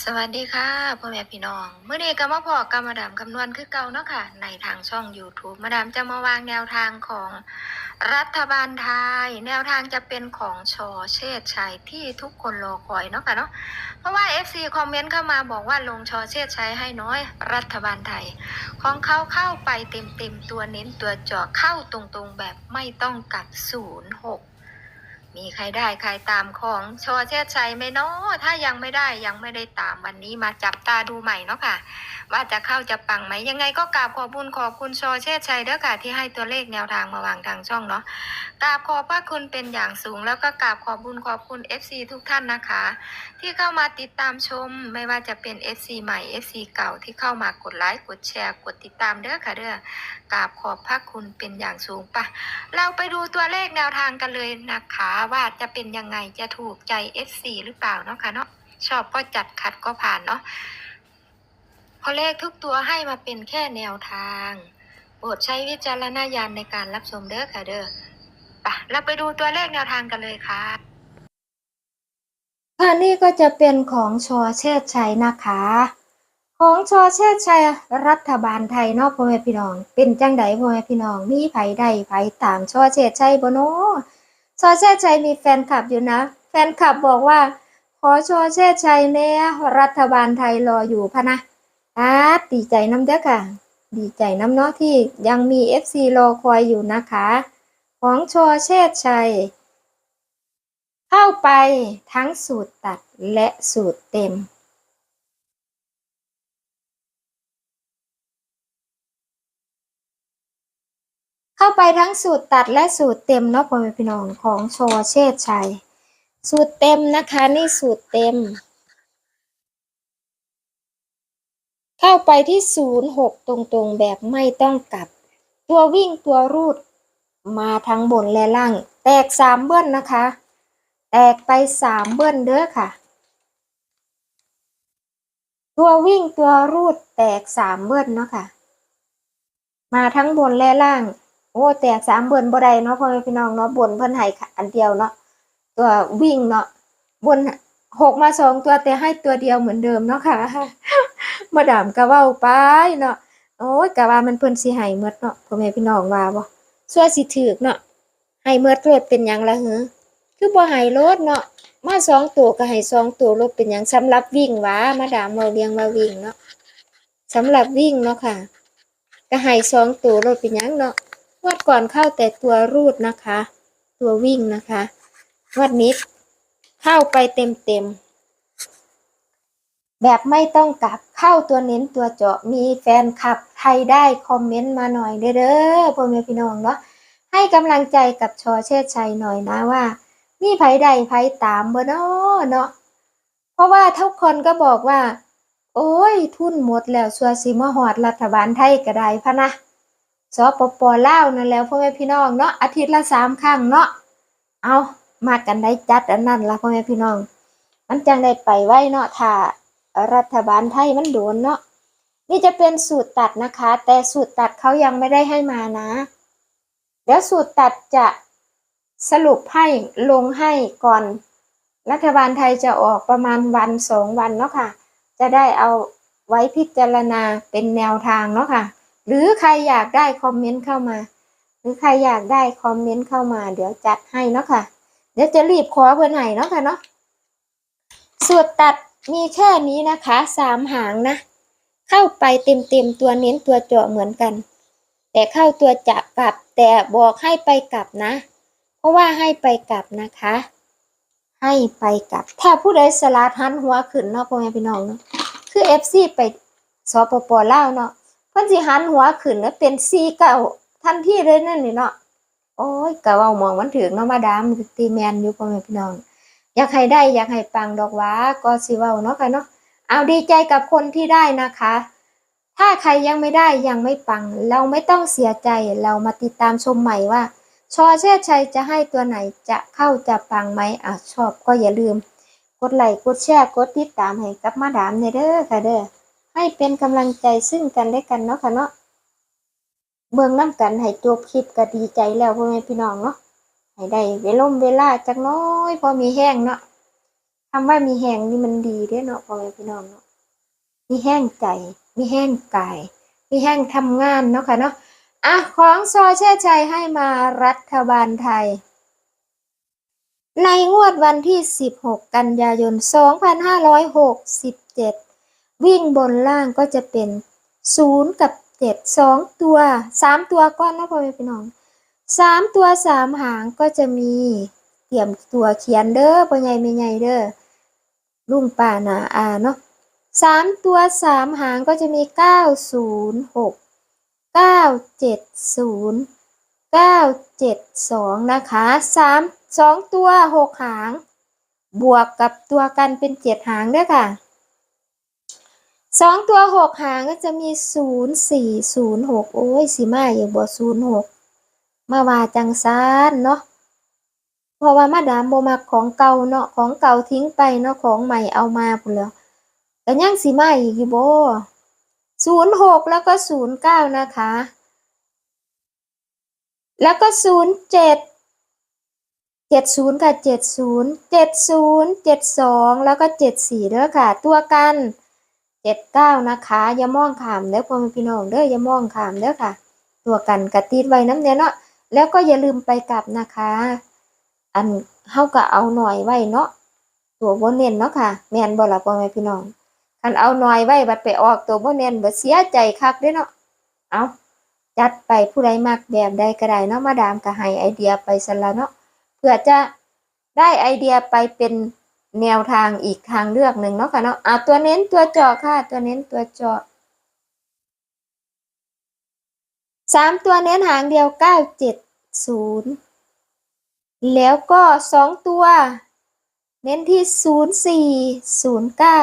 สวัสดีค่ะพ่อแม่พี่น้องเมื่อนี้ก็มาพอกับมาดามคำนวณคือเก่าเนาะค่ะ ในทางช่อง YouTube มาดามจะมาวางแนวทางของรัฐบาลไทย แนวทางจะเป็นของชอเชษชัยที่ทุกคนรอคอยเนาะค่ะเนาะเพราะว่า FC คอมเมนต์เข้ามาบอกว่าลงชอเชษชัยให้น้อย รัฐบาลไทย ของเขาเข้าไปเต็มๆตัวเน้นตัวเจาะเข้าตรงๆแบบไม่ต้องกลับศูนย์หก มีใครได้ใครตามของชอเชษชัยไหมเนาะถ้ายังไม่ได้ยังไม่ได้ตามวันนี้มาจับตาดูใหม่เนาะค่ะ ว่าจะเข้าจะปังไหมยังไงก็กราบขอบคุณขอบคุณชอเชษชัยเด้อค่ะ ที่ให้ตัวเลขแนวทางมาวางทางช่องเนาะกราบขอบพระคุณเป็นอย่างสูง แล้วก็กราบขอบคุณขอบคุณ FC ทุกท่านนะคะ ที่เข้ามาติดตามชมไม่ว่าจะเป็น FC ใหม่ FC เก่าที่เข้ามากดไลค์กดแชร์กดติดตามเด้อค่ะเด้อกราบขอบพระคุณเป็นอย่างสูงปะเราไปดูตัวเลขแนวทางกันเลยนะคะว่าจะเป็นยังไงจะถูกใจ F4 หรือเปล่าเนาะค่ะเนาะชอบก็จัดขัดก็ผ่านเนาะเพราะเลขทุกตัวให้มาเป็นแค่แนวทางโปรดใช้วิจารณญาณในการรับชมเด้อค่ะเด้อไปเราไปดูตัวเลขแนวทางกันเลยค่ะค่ะนี่ก็จะเป็นของชอเชษชัยนะคะ ของชอเชษชัยรัฐบาลไทยเนาะพ่อแม่พี่น้อง เป็นจังไดพ่อแม่พี่น้องมีไผใดไผตามชอเชษชัยบ่เนาะ ชอเชษชัยมีแฟนคลับอยู่นะ แฟนคลับบอกว่า ขอชอเชษชัยเนี่ยรัฐบาลไทยรออยู่พะนะอ่าดีใจน้ำเด้อค่ะ ดีใจน้ำเนาะที่ยังมีเอฟซีรอคอยอยู่นะคะ ของชอเชษชัย เข้าไปทั้งสูตรตัดและสูตรเต็ม เข้าไปทั้งสูตรตัดและสูตรเต็มเนาะพ่อแม่พี่น้องของโชเชษชัย สูตรเต็มนะคะ นี่สูตรเต็ม เข้าไปที่ศูนย์หกตรงๆแบบไม่ต้องกลับ ตัววิ่งตัวรูด มาทั้งบนและล่าง แตกสามเบิ้ลนะคะ แตกไปสามเบิ้ลเด้อค่ะตัววิ่งตัวรูดแตกสามเบิ้ลเนาะค่ะ มาทั้งบนและล่าง โอ้แตกสามเบิ้ลบ่ได้เนาะพ่อแม่พี่น้องเนาะบนเพิ่นให้อันเดียวเนาะตัววิ่งเนาะบนหกมาสองตัวแต่ให้ตัวเดียวเหมือนเดิมเนาะค่ะมาดามกะเว้าไปเนาะโอ้ยกะว่ามันเพิ่นสิให้หมดเนาะพ่อแม่พี่น้องว่าบ่ส่วนสิถูกเนาะให้หมดโลดเป็นหยังละเหรอคือบ่ให้รถเนาะมาสองตัวก็ให้สองตัวรถเป็นหยังสำหรับวิ่งวามาดามเราเรียงมาวิ่งเนาะสำหรับวิ่งเนาะค่ะก็ให้สองตัวรถเป็นหยังเนาะ งวดก่อนเข้าแต่ตัวรูดนะคะ ตัววิ่งนะคะงวดนี้เข้าไปเต็มเต็มๆแบบไม่ต้องกลับเข้าตัวเน้นตัวเจาะมีแฟนคลับใครได้คอมเมนต์มาหน่อยเด้อพ่อแม่พี่น้องเนาะให้กำลังใจกับชอเชษชัยหน่อยนะว่ามีไผใดไผตามบ่เนาะเนาะเพราะว่าทุกคนก็บอกว่า โอ้ย ทุนหมดแล้วสัวสิมาฮอดรัฐบาลไทยก็ได้พะนะ สปปลาวนั่นแล้วพ่อแม่พี่น้องเนาะอาทิตย์ละสามครั้งเนาะเอามากันได้จัดอันนั้นละพ่อแม่พี่น้อง มันจังได้ไปไว้เนาะถ้ารัฐบาลไทยมันโดนเนาะนี่จะเป็นสูตรตัดนะคะ แต่สูตรตัดเขายังไม่ได้ให้มานะเดี๋ยวสูตรตัดจะสรุปให้ลงให้ก่อน รัฐบาลไทยจะออกประมาณวันสองวันเนาะค่ะ จะได้เอาไว้พิจารณาเป็นแนวทางเนาะค่ะ หรือใครอยากได้คอมเมนต์เข้ามา หรือใครอยากได้คอมเมนต์เข้ามา เดี๋ยวจัดให้เนาะค่ะ เดี๋ยวจะรีบขอเพื่อนให้เนาะค่ะเนาะสูตรตัดมีแค่นี้นะคะสามหางนะ เข้าไปเต็มๆตัวเน้นตัวเจาะเหมือนกัน แต่เข้าตัวจะกลับแต่บอกให้ไปกลับนะ เพราะว่าให้ไปกลับนะคะ ให้ไปกลับ ถ้าผู้ใดสลัดหันหัวขึ้นเนาะพ่อแม่พี่น้องเนาะคือเอฟซีไปสปปเล่าเนาะ เพิ่นสิหันหัวขึ้นแล้วเป็นซีเก่าทันทีเลยนั่นนี่เนาะโอ้ยกะเว้ามองมันถึงเนาะมาดามตีแมนอยู่พ่อแม่พี่น้อง อยากให้ได้อยากให้ปังดอกว้าก็สิเว้าเนาะค่ะเนาะเอาดีใจกับคนที่ได้นะคะ ถ้าใครยังไม่ได้ยังไม่ปัง เราไม่ต้องเสียใจเรามาติดตามชมใหม่ว่าชอเชษชัยจะให้ตัวไหนจะเข้าจะปังไหมอะชอบก็อย่าลืม กดไลค์กดแชร์กดติดตามให้กับมาดามเนเด้อค่ะเด้อ ให้เป็นกำลังใจซึ่งกันและกันเนาะค่ะเนาะเบิ่งน้ำกันให้จบคลิปก็ดีใจแล้วพ่อแม่พี่น้องเนาะให้ได้เวล่มเวลาจักน้อยพอมีแห้งเนาะคำว่ามีแห้งนี่มันดีเด้อเนาะพ่อแม่พี่น้องเนาะมีแห้งใจ มีแห้งกาย มีแห้งทำงานเนาะค่ะเนาะอะของซอเช่ชัยให้มารัฐบาลไทย ในงวดวันที่ 16 กันยายน 2567 วิ่งบนล่างก็จะเป็น 0 กับ 7 2 ตัว 3 ตัวก้อนนะพ่อแม่พี่น้อง 3 ตัว 3 หางก็จะมีเตรียมตัวเขียนเด้อพ่อใหญ่ไม่ใหญ่เด้อลุงป่านาอาเนาะ3ตัว3หางก็จะมี906 970 972นะคะ3 2ตัว6หาง บวกกับตัวกันเป็น7หางเด้อค่ะ 2ตัว6หางก็จะมี0 4 0 6โอ้ยสิมาอย่างบ่0 6มาว่าจังซานเนาะเพราะว่ามาดามบ่มักของเก่าเนาะของเก่าทิ้งไปเนาะของใหม่เอามาพุ่นแล้วก็ยังสิมาอีกอยู่บ่06แล้วก็09นะคะ แล้วก็07 70ค่ะ70 70 72แล้วก็74เด้อค่ะ ตัวกัน 79นะคะอย่ามองขามเด้อพ่อแม่พี่น้องเด้ออย่ามองขามเด้อค่ะ ตัวกันกระติดไว้น้ำเนี้ยเนาะแล้วก็อย่าลืมไปกลับนะคะ อันเฮาก็เอาหน่อยไว้เนาะตัวบ่เน้นเนาะค่ะแม่นบ่ล่ะพ่อแม่พี่น้องคันเอาหน่อยไว้บัดไปออกตัวบ่เน้นบ่เสียใจคักเด้เนาะเอาจัดไปผู้ใดมักแบบใดก็ได้เนาะมาดามก็ให้ไอเดียไปซั่นละเนาะเพื่อจะได้ไอเดียไปเป็น แนวทางอีกทางเลือกหนึ่งเนาะค่ะเนาะเอาตัวเน้นตัวเจาะค่ะ ตัวเน้นตัวเจาะสามตัวเน้นหางเดียวเก้าเจ็ดศูนย์แล้วก็สองตัว เน้นที่ศูนย์สี่ศูนย์เก้า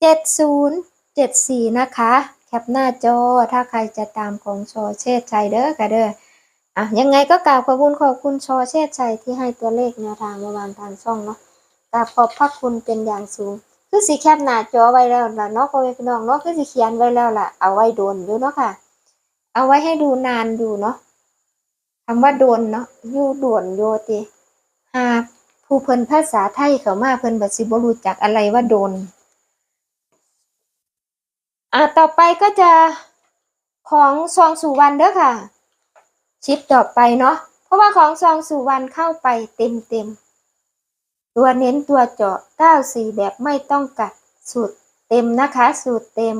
เจ็ดศูนย์เจ็ดสี่นะคะ แคปหน้าจอถ้าใครจะตามของชอเชษชัยเด้อค่ะเด้ออะยังไงก็กราบขอบคุณขอบคุณชอเชษชัยที่ให้ตัวเลขแนวทางมาวางทางช่องเนาะ กราบขอบพระคุณเป็นอย่างสูง คือสีแคปหน้าจอไว้แล้วล่ะเนาะพ่อแม่พี่น้องเนาะคือสีเขียนไว้แล้วล่ะ เอาไว้โดนอยู่เนาะค่ะ เอาไว้ให้ดูนานอยู่เนาะคำว่าโดนเนาะอยู่โดนโยติหากผู้เพิ่นภาษาไทยเขามาเพิ่นบัสิบรู้จักอะไรว่าโดน อะต่อไปก็จะของซองสุวรรณเด้อค่ะ ชิปต่อไปเนาะเพราะว่าของซองสุวรรณเข้าไปเต็มเต็ม ตัวเน้นตัวเจาะ 94 แบบไม่ต้องกัดสูตรเต็มนะคะ สูตรเต็ม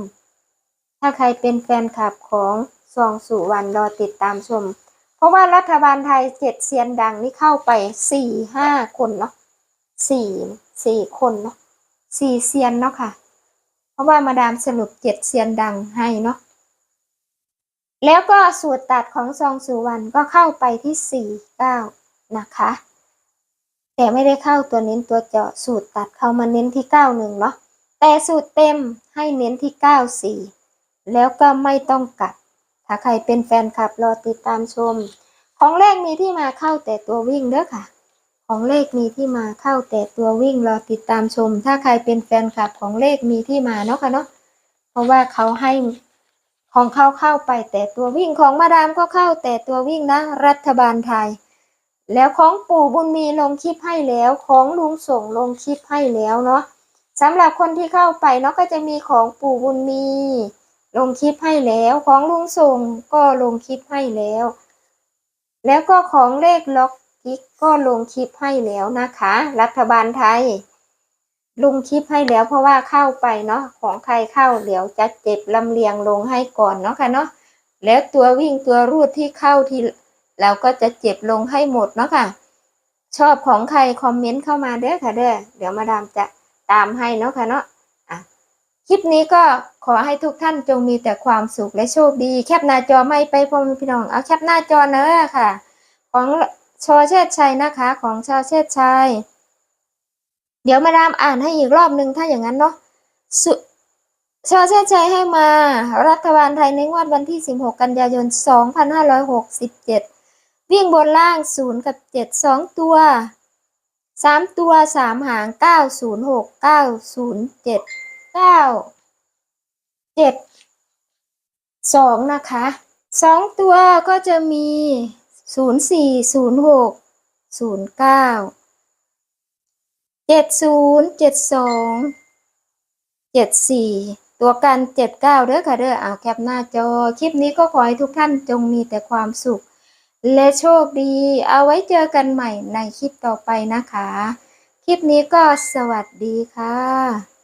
ถ้าใครเป็นแฟนคลับของซองสุวรรณรอติดตามชม เพราะว่ารัฐบาลไทยเจ็ดเซียนดังนี่เข้าไปสี่ห้าคนเนาะสี่สี่คนเนาะสี่เซียนเนาะค่ะ เพราะว่ามาดามสรุปเจ็ดเซียนดังให้เนาะแล้วก็สูตรตัดของซองสุวรรณก็เข้าไปที่สี่เก้านะคะ แต่ไม่ได้เข้าตัวเน้นตัวเจาะสูตรตัดเข้ามาเน้นที่เก้าหนึ่งเนาะแต่สูตรเต็มให้เน้นที่เก้าสี่แล้วก็ไม่ต้องกัดถ้าใครเป็นแฟนคลับรอติดตามชม ของเลขมีที่มาเข้าแต่ตัววิ่งเด้อค่ะ ของเลขมีที่มาเข้าแต่ตัววิ่งรอติดตามชม ถ้าใครเป็นแฟนคลับของเลขมีที่มาเนาะค่ะเนาะเพราะว่าเขาให้ของเข้าเข้าไปแต่ตัววิ่งของมาดามก็เข้าแต่ตัววิ่งนะ รัฐบาลไทย แล้วของปู่บุญมีลงคลิปให้แล้วของลุงส่งลงคลิปให้แล้วเนาะสำหรับคนที่เข้าไปเนาะก็จะมีของปู่บุญมี ลงคลิปให้แล้วของลุงส่งก็ลงคลิปให้แล้ว แล้วก็ของเลขล็อกกิ๊กก็ลงคลิปให้แล้วนะคะ รัฐบาลไทย ลงคลิปให้แล้วเพราะว่าเข้าไปเนาะของใครเข้าเดี๋ยวจะเจ็บลำเลียงลงให้ก่อนเนาะค่ะเนาะแล้วตัววิ่งตัวรูดที่เข้าที่ เราก็จะเจ็บลงให้หมดเนาะค่ะ ชอบของใครคอมเมนต์เข้ามาเด้อค่ะเด้อเดี๋ยวมาดามจะตามให้เนาะค่ะเนาะอะคลิปนี้ก็ขอให้ทุกท่านจงมีแต่ความสุขและโชคดี แคปหน้าจอไม่ไปพ่อแม่พี่น้องเอาแคปหน้าจอเนอะค่ะ ของชอเชษชัยนะคะ ของชอเชษชัย เดี๋ยวมาดามอ่านให้อีกรอบหนึ่งถ้าอย่างนั้นเนาะสุชอเชษชัยให้มา รัฐบาลไทยในงวดวันที่ 16 กันยายน 2567 วิ่งบนล่าง 0 กับ 7 2 ตัว 3 ตัว 3 หาง 906 907 9 7 2 นะคะ 2 ตัวก็จะมี 04 06 09เจ็ดศูนย์เจ็ดสองเจ็ดสี่ตัวกันเจ็ดเก้าเด้อค่ะเด้อเอาแคปหน้าจอ คลิปนี้ก็ขอให้ทุกท่านจงมีแต่ความสุข และโชคดี เอาไว้เจอกันใหม่ในคลิปต่อไปนะคะ คลิปนี้ก็สวัสดีค่ะ